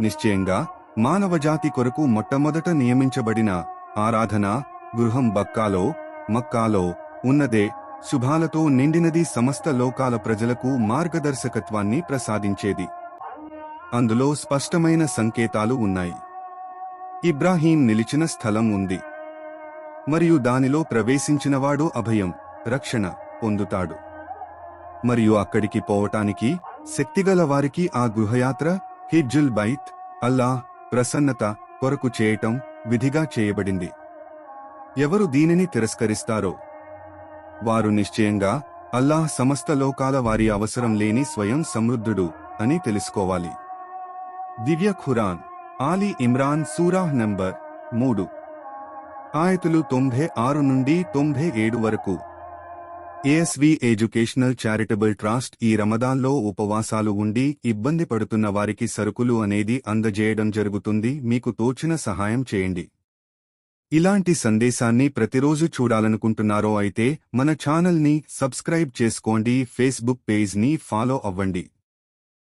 నిశ్చయంగా మానవజాతి కొరకు మొట్టమొదట నియమించబడిన ఆరాధన గృహం బక్కాలో మక్కాలో ఉన్నదే శుభాలతో నిండినది సమస్త లోకాల ప్రజలకు మార్గదర్శకత్వాన్ని ప్రసాదించేది. అందులో స్పష్టమైన సంకేతాలు ఉన్నాయి. ఇబ్రాహీం నిలిచిన స్థలం ఉంది. మరియు దానిలో ప్రవేశించినవాడు అభయం రక్షణ పొందుతాడు. మరియు అక్కడికి పోవటానికి శక్తిగల వారికి ఆ గృహయాత్ర హిజ్జుల్ బైత్ అల్లాహ్ ప్రసన్నత కొరకు చేయటం విధిగా చేయబడింది. ఎవరు దీనిని తిరస్కరిస్తారో? వారు నిశ్చయంగా అల్లాహ్ సమస్త లోకాల వారి అవసరం లేని స్వయం సమృద్ధుడు అని తెలుసుకోవాలి. దివ్య ఖురాన్ ఆలీ ఇమ్రాన్ సూరాహ్ నంబర్ మూడు. ఆయతులు తొంభై ఆరు నుండి తొంభై ఏడు వరకు. ఏఎస్వి ఎడ్యుకేషనల్ చారిటబుల్ ట్రస్ట్ ఈ రమదాన్లో ఉపవాసాలు ఉండి ఇబ్బంది పడుతున్న వారికి సరుకులు అనేది అందజేయడం జరుగుతుంది. మీకు తోచిన సహాయం చేయండి. ఇలాంటి సందేశాన్ని ప్రతిరోజు చూడాలనుకుంటున్నారో అయితే మన ఛానల్ని సబ్స్క్రైబ్ చేసుకోండి. ఫేస్బుక్ పేజ్ని ఫాలో అవ్వండి.